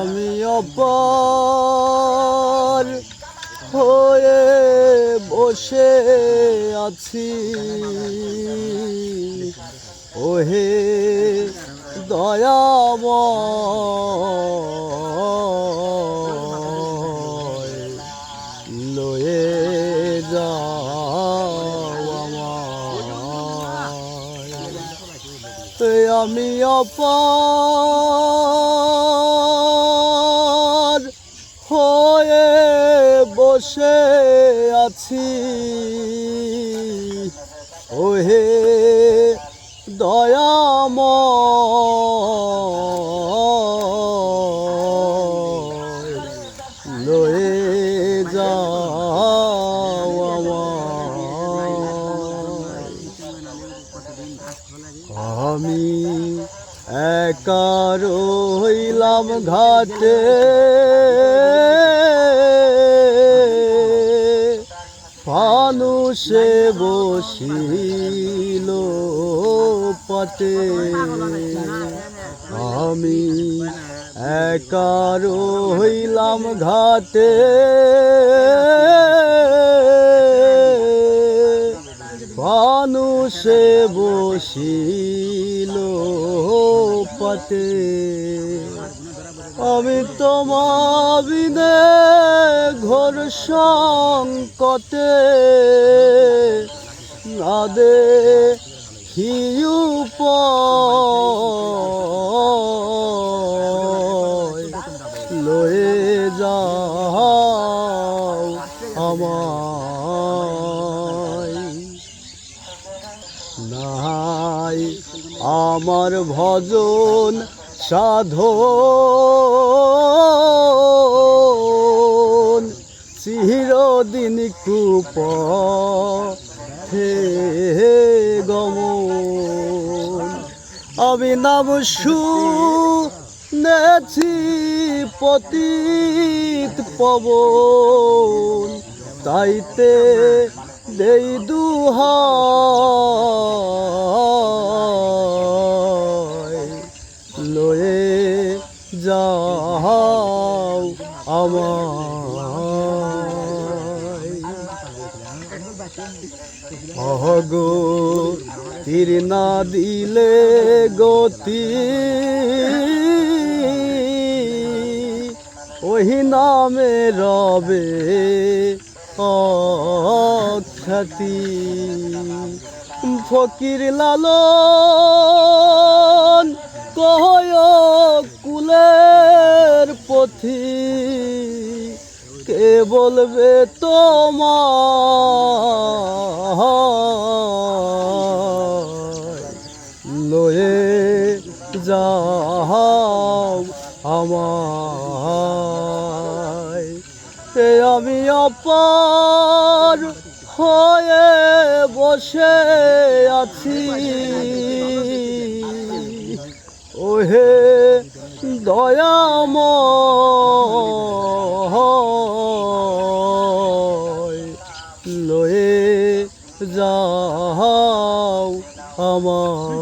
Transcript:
আমি অপার হয়ে বসে আছি। ওহে দয়াময় লয়ে যাও আমায় এ আমি অপার হয়ে বসে আছি। ওহে দয়াময় লয়ে যাও আমায় আমি একা রইলাম ঘাটে। ফানুষে বসিল পাটে আমি একা রইলাম ঘাটে। ফানুষে বসিল পতে আমি তোমাবিনে ঘোর সংকটে নাদে হিউ আমার ভজন সাধন। চিরদিন কূপ হে গম আমি নাম শুনেছি পতিত পবন। তাইতে দেই দুহাই যাও আমায়। অগো তীর না দিলে গতি। ওই নামে রবে অখ্যাতি ফকির লালন কয় পথি কে বলবে তোমার লয়ে যাও আমায়। এ আমি অপার হয়ে বসে আছি। ওহে দয়াম লয়ে যাও আমার